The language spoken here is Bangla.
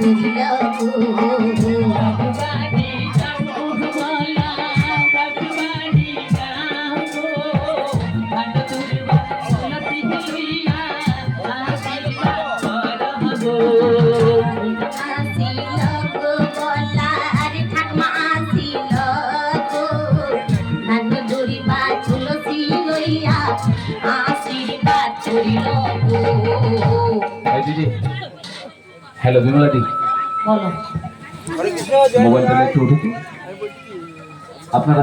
you know হ্যালো বিমলাদি মোবাইলটা একটু উঠেছি আপনারা